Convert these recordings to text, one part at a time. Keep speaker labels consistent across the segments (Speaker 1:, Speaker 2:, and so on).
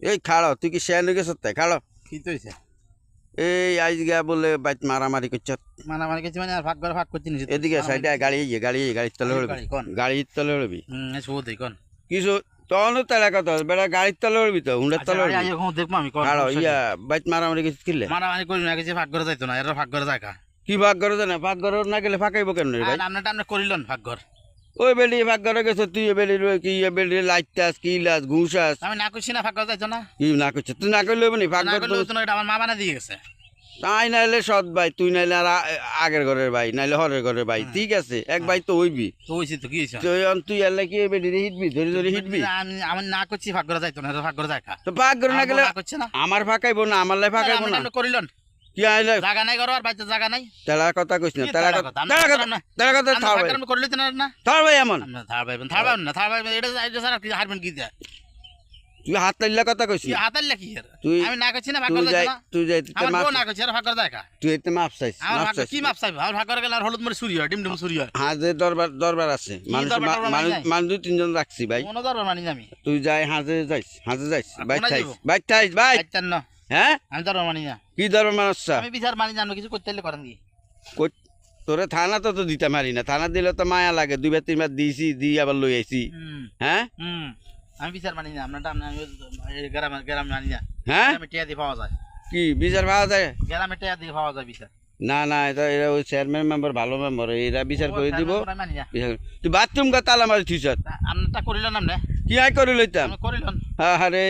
Speaker 1: এই খাড়ো তুই কি শেয়ার গেছ তাই খাড়ো।
Speaker 2: কি তো হয়েছে
Speaker 1: এই আজ গিয়া বলে বাইত মারামারি করছ।
Speaker 2: আমার কাছে মানে আর ভাগ করে ভাগ করতে নিছি
Speaker 1: এদিকে সাইডে গাড়ি ইয়ে গাড়ি গাড়ির তলে উড়বি? গাড়ির তলে উড়বি।
Speaker 2: শুভ দেই কোন?
Speaker 1: কিছু তখনও তেলা কথা বেড়া গাড়ির তলে উড়বি তো হুন্ডার
Speaker 2: আচ্ছা
Speaker 1: তলে উড়বি।
Speaker 2: দেখব আমি
Speaker 1: খাড়ো ইয়া বাইত মারামারি কিছু কিনলে
Speaker 2: মারামারি করি না কিছু ভাগ করে যাইতো না এরা ভাগ করে যায় কা
Speaker 1: কি ভাগ করে না? ভাগ করে না গেলে ফাঁকাইব কেন রে ভাই?
Speaker 2: আপনার টামনে করিলেন ভাগ ঘর।
Speaker 1: ওই বেলি ভাগ করে গেছে তুই বেলি কি এ বেলি লাইটাস কি লাস ঘুষাস।
Speaker 2: আমি না করছি না ভাগ করে না?
Speaker 1: কি না করছিস তুই না করলে হবে নি ভাগ করে
Speaker 2: হতো আমার মা বানা দিয়ে গেছে।
Speaker 1: তাই নাইলে সৎ ভাই তুই নাইলে আর আগের ঘরের ভাই নাইলে হরের ঘরের ভাই ঠিক আছে এক ভাই তো হইবি।
Speaker 2: তো হয়েছে তো কি
Speaker 1: তুই তুই এলে কি এ বেলি হিটবি? ধরে ধরে হিটবি?
Speaker 2: আমি না করছি ভাগ করে যাইতো না ভাগ করে যায়
Speaker 1: তো ভাগ করে না গেলে আমার ফাঁকাইবো না আমার লাই ফাঁকাইবো না।
Speaker 2: করিলেন?
Speaker 1: কি আইলে?
Speaker 2: জায়গা নাই আর জায়গা নাই।
Speaker 1: তেলা কথা না তেলা কথা
Speaker 2: কথা? আমরা
Speaker 1: তেলা কথা তেলা কথা থার ভাই।
Speaker 2: করে করলে না না।
Speaker 1: থার ভাই এমন।
Speaker 2: থার পাইবেন থার পাইবেন না থার পাইবেন এটা এটা স্যার কি হারবেন কি দেয়?
Speaker 1: তুই হাত কথা
Speaker 2: কি
Speaker 1: তুই-
Speaker 2: আমি না না ভাগ
Speaker 1: তুই
Speaker 2: করে না।
Speaker 1: তুই যাই তুই মাপ
Speaker 2: বউ না করছি আর ভাগ করে যায়
Speaker 1: তুই এতে মাপ চাইছ মাপ চাইছ
Speaker 2: কি মাপ চাইবে? আমার ভাগ করে গেলে আর হলুদ মরে চুরি হয় ডিম হয়।
Speaker 1: হাজে দরবার দরবার আছে। মানুষ দুই তিনজন রাখছি ভাই।
Speaker 2: কোনো দরবার মানি আমি।
Speaker 1: তুই যাই হাজে যাইস হাজে যাইস হ্যাঁ?
Speaker 2: আমি দরবার মানি না।
Speaker 1: কি দরবার মানুষ
Speaker 2: আমি বিচার মানি না আমি কিছু করতে হলে করেন
Speaker 1: তোরে থানা তো তো দিতে মারি না। থানা দিলে তো মায়া লাগে। দুইবার তিনবার দিয়েছি দিয়ে আবার লই আইছি। হ্যাঁ?
Speaker 2: আমি বিচার মানি না আপনারটা আমি গ্রামে গ্রামে মানি না।
Speaker 1: হ্যাঁ?
Speaker 2: টিয়া দিয়ে পাওয়া যায়।
Speaker 1: কি বিচার পাওয়া যায়?
Speaker 2: গ্রামে টিয়া দিয়ে পাওয়া যায় বিচার।
Speaker 1: না না এটা এরা ওই চেয়ারম্যান মেম্বার ভালো মেম্বার এরা বিচার করে দিব।
Speaker 2: না।
Speaker 1: তুই বাথরুম কা তালা মারি থিস
Speaker 2: আপনারটা করিলেন আপনি?
Speaker 1: কি আই করে লইতাম
Speaker 2: আমি করিলেন
Speaker 1: আরে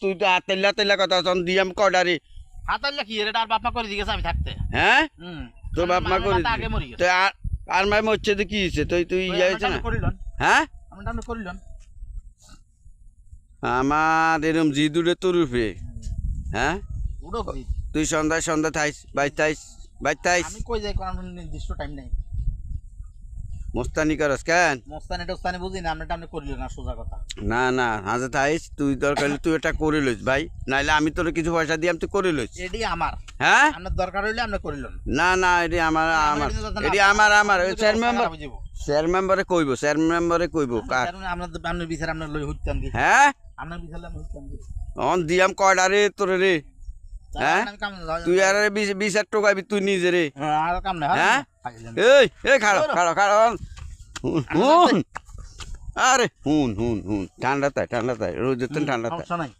Speaker 1: তুই তো আতেল্লা তেল্লা কথা দিয়াম কডারি।
Speaker 2: হাতাল্লা কি এটা আর বাপ মা করে দিয়ে গেছে আমি থাকতে?
Speaker 1: হ্যাঁ? তোর বাপ মা করে
Speaker 2: আগে মরি
Speaker 1: তো আর আর মাই মরছে তো কি হয়েছে? তুই তুই ইয়ে না? হ্যাঁ?
Speaker 2: আপনারটা আপনি করিলেন।
Speaker 1: আমার এরম জি দূরে তোর উপরে। হ্যাঁ? তুই সন্ধ্যায় সন্ধ্যা থাইস বাইশ থাইস বাইশ থাইস।
Speaker 2: আমি কই যাই কোন নির্দিষ্ট টাইম নাই।
Speaker 1: মোস্তানি করস কেন?
Speaker 2: মস্তানি টস্তানি বুঝি না আপনারটা আপনি করিলেন না সোজা কথা।
Speaker 1: না না হাজে থাইস তুই দরকার হলে তুই এটা করে লইস ভাই। নাইলে আমি তোর কিছু পয়সা দিয়ে তুই করে লইস।
Speaker 2: এটি আমার।
Speaker 1: হ্যাঁ?
Speaker 2: আপনার দরকার হইলে আপনি করিলেন
Speaker 1: না। না এটি আমার আমার। এটি আমার আমার। স্যার মেম্বার স্যার মেম্বারে কইব স্যার মেম্বারে কইব কার?
Speaker 2: আপনার আপনার বিচার আপনার লই হইতাম কি
Speaker 1: হ্যাঁ?
Speaker 2: আপনার বিচার আমি হইতাম কি
Speaker 1: অন দিয়াম কয়টা রে তোরে রে? হ্যাঁ?
Speaker 2: আমি
Speaker 1: তুই আর বিচার টোকাবি তুই নিজে রে।
Speaker 2: আর কাম না
Speaker 1: হ্যাঁ? এই এই খাড়ো খাড়ো খাড়ো হুন হুন। আরে হুন হুন হুন। ঠান্ডা তাই ঠান্ডা তাই রোজ ঠান্ডা তাই।